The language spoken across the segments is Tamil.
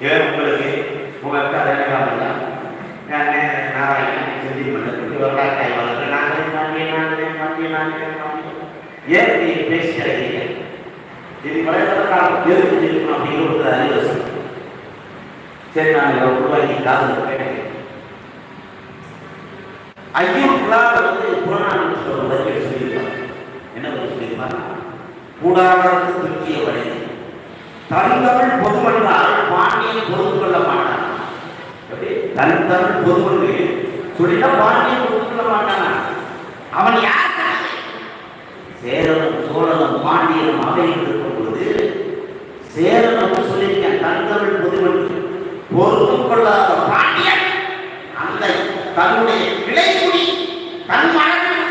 ஏன் உங்களுக்கு உங்கள் கதை இல்லையா நான் நாராயணன் செஞ்சு பண்ணது இவர் கை நாங்களே நாங்களே நாங்களே ஏன் நீ பேசுகிறீங்க இது வளர்த்ததற்காக எதுக்கு இருக்கணும் அப்படிங்கிற ஒரு அறிவு சரி நான் இதை உருவாக்கி காது கேட்டேன். ஐயோக்குள்ளாக வந்து புறநானூறு சொல்லியிருப்பாங்க. என்ன சொல்லியிருப்பாங்க? கூடாரத்து துக்கிய வழி. தந்தமிழ் பொதுமன்றால் பாண்டியன் பொறுத்து கொள்ள மாட்டான் தன் தமிழ் பொதுமன்று சொல்லிட்டா பாண்டியன் பொறுத்து கொள்ள மாட்டான் அவன் யார் சேரனும் சோழனும் பாண்டியனும் அவையில் இருக்கும் பொழுது சேரனும் சொல்லியிருக்கேன் தனித்தமிழ் பொதுமன்று பொறுத்து கொள்ளாத பாண்டியன் அந்த தன்னுடைய கிளைக்குடி தன் மரணம்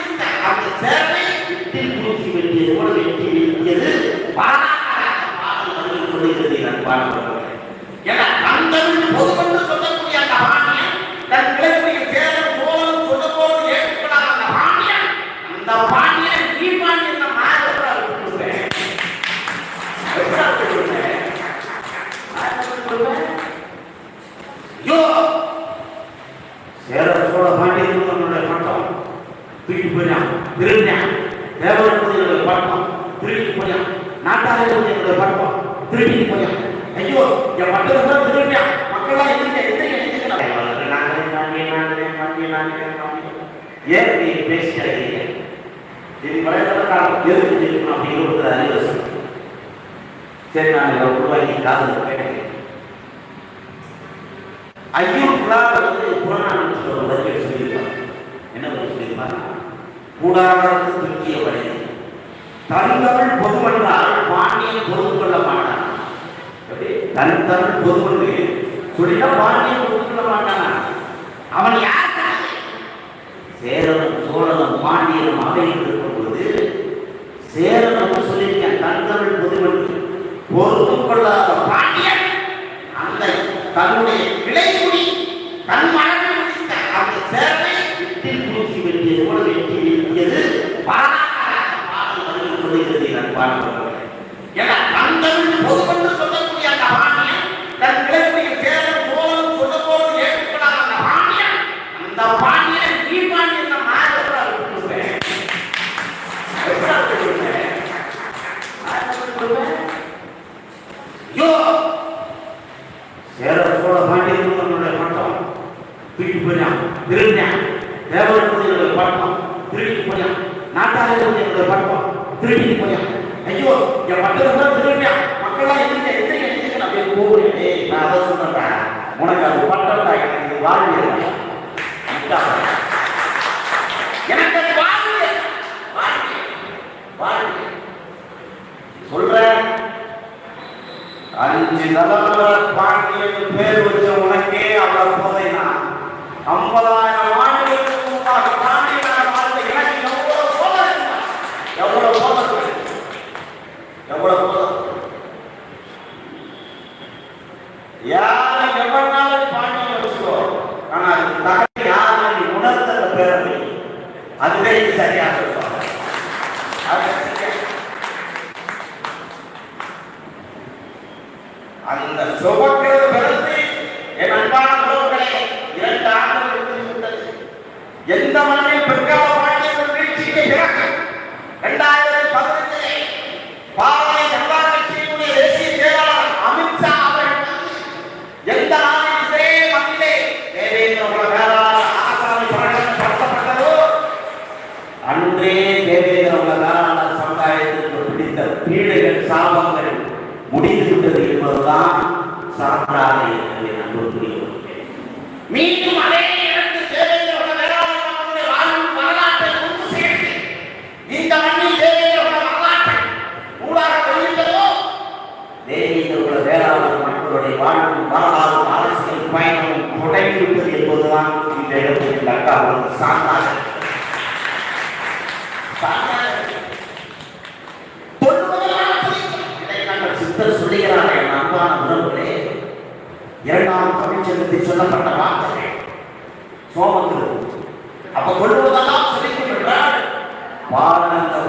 அந்த சேரனை விட்டில் பூச்சி வெட்டியது போல சொல்லுகிறது நான் பாடுகிறேன் என தந்தமிழ் சொல்லக்கூடிய அந்த பாண்டியன் தன் கிளைக்குடியில் சேரன் சோழன் சொன்ன போது ஏற்றுக்கொள்ளாத அந்த பாண்டியன் அந்த பாண்டியன் நீ சேர சோழ பட்டம் தூக்கி போயிடான் திருடினான். பட்டம் திருடி பட்டம் திருடி ஐயோ என் மக்கள் கூட திருடினான் மக்களா ஏன் நீ பேசுகிறீங்க இது வளர்த்ததற்காக எதுக்கு இருக்கணும் அப்படிங்கிற ஒரு அறிவு சரி நான் இதை உருவாக்கி வந்து புறநானூறு சொல்ற சொல்லியிருப்பாங்க என்ன பதில் சொல்லியிருப்பாங்க கூடாரத்து துக்கிய வழி தனித்தமிழ் பொதுமன்றால் பாண்டியன் பொறுத்து கொள்ள தனித்தமிழ் பொதுமன்று சொல்லிட்டா பாண்டியன் பொறுத்து மாட்டானா? அவன் யார் சேரனும் சோழனும் பாண்டியனும் அவையில் இருக்கும்போது சேரனும் சொல்லியிருக்கேன் தனித்தமிழ் பொதுமன்று பொறுத்து கொள்ளாத பாண்டியன் அந்த தன்னுடைய கிளைக்குடி தன் மரணம் அந்த சேரனை விட்டில் பூச்சி வெட்டியது போல வேண்டும் வீழ்த்தியது பாராட்டாத பாடல் பதில் சொல்லுகிறது நான் பாடுகிறேன் என தந்தமிழ் பொதுவென்று சொல்லக்கூடிய அந்த பாண்டியன் தன் கிளைக்குடியில் சேரன் சோழன் சொன்ன போது ஏற்றுக்கொள்ளாத அந்த பாண்டியன் அந்த பாண்டியன் நீ பாண்டியன் நான் எப்படி விட்டுருவேன் எப்படி விட்டுருவேன் எப்படி விட்டுருவேன் ஐயோ சேர சோழ பாண்டியனுடைய பட்டம் தூக்கி போயிடான் திருடினான் தேவரனுடைய பட்டம் திருடி நாட்டாளர் நாட்டாளர்களுடைய பட்டம் திருடி போயான் ஐயோ என் பட்டத்தை கூட திருடினான் மக்களா எதிர்க்க எதிர்க்க எதிர்க்க நான் போய் போகிறேன் நான் அதை சொன்னேன் உனக்கு அது பட்டம் தான் எனக்கு வாழ்வியல் எனக்கு அது வாழ்வியல் வாழ்வியல் வாழ்வியல் சொல்றேன் அஞ்சு தலைமுறை பாண்டியன் பேர் வச்ச உனக்கே அவ்வளவு போதைனா ஐம்பதாயிரம் ஆண்டுகளுக்கு முன்பாக பாண்டியனாக வாழ்ந்த எனக்கு எவ்வளவு போதை இருந்தா? எவ்வளவு போதை இருக்கு? எவ்வளவு போதை இருக்கு? யாரை எவ்வளவு பாண்டியன் வச்சுக்கோ ஆனா அதுக்கு தகவல் யாரை நீ உணர்த்த அந்த பேரை வை. அதுவே இது சரியாக இருக்கும் அது சரியா அந்த சுபக்கிரத பிறந்து என் அன்பான உறவுகளே இரண்டு ஆண்டுகள் முடிந்துவிட்டது எந்த சித்தர் சொல்லுகிறார்கள் என் அன்பான உறவுகளே இரண்டாம் தமிழ்ச்சங்கத்தில் சொல்லப்பட்ட வார்த்தைகள் சோமத்தில் அப்ப கொள்வதெல்லாம் சொல்லிக்கும் என்றால்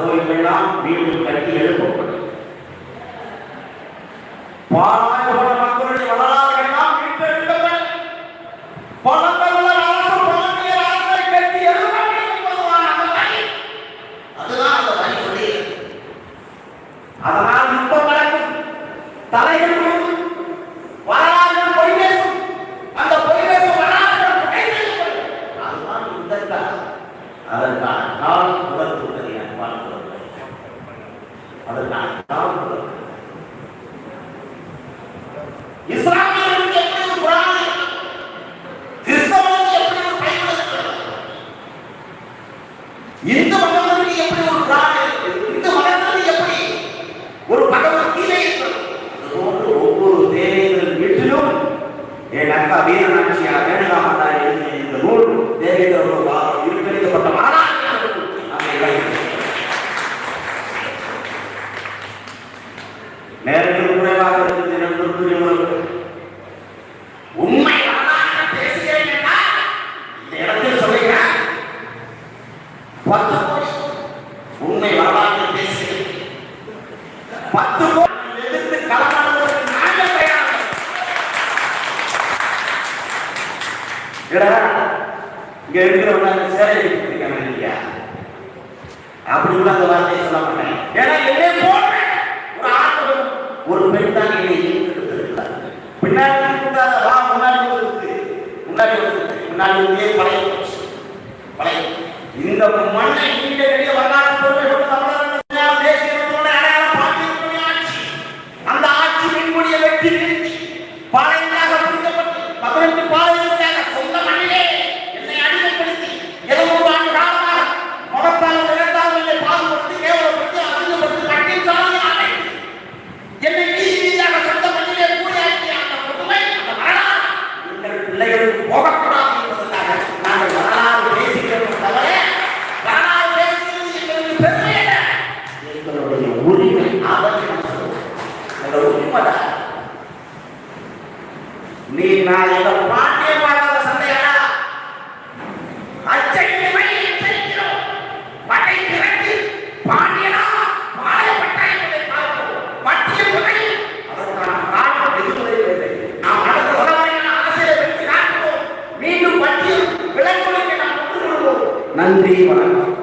கோயிலெல்லாம் மீண்டும் கட்டி எழுப்பப்படும். தேவேந்திரர்களால் இருக்கடிக்கப்பட்ட மாநாட்டில் நேரங்கள் குறைவாக நண்பர்கள் உண்மை பேசுகிறேன் இந்த இடத்தில் சொல்லுகிறேன் பத்து உண்மை பேசுகிறேன். பத்து எதிர்த்து களமாடுவதற்கு நாங்கள் தயார் இங்க இருக்கிறவங்க சேலை இருக்காங்க இல்லையா அப்படி கூட அந்த வார்த்தையை சொல்ல மாட்டேன். ஏன்னா என்னை போன்ற ஒரு ஆண்கள் ஒரு பெண் தான் என்னை ஈர்த்திருக்கிறார். பின்னாடி கூட வா முன்னாடி இருக்கு முன்னாடி வந்து முன்னாடி இருந்தே பழைய பழைய இந்த மண்ணை நீண்ட வெளியே வரலாறு பிள்ளைகளுக்கு போகக்கூடாது என்பதற்காக நாங்கள் வரலாறு பேசுகிறோம் தவிர வரலாறு பேசுகிறது எங்களுக்கு பெருமை எங்களுடைய உரிமை ஆபத்து அந்த உண்மைதான் நீ நான் எங்க பாட்டிய பார்க்காத நன்றி வணக்கம்.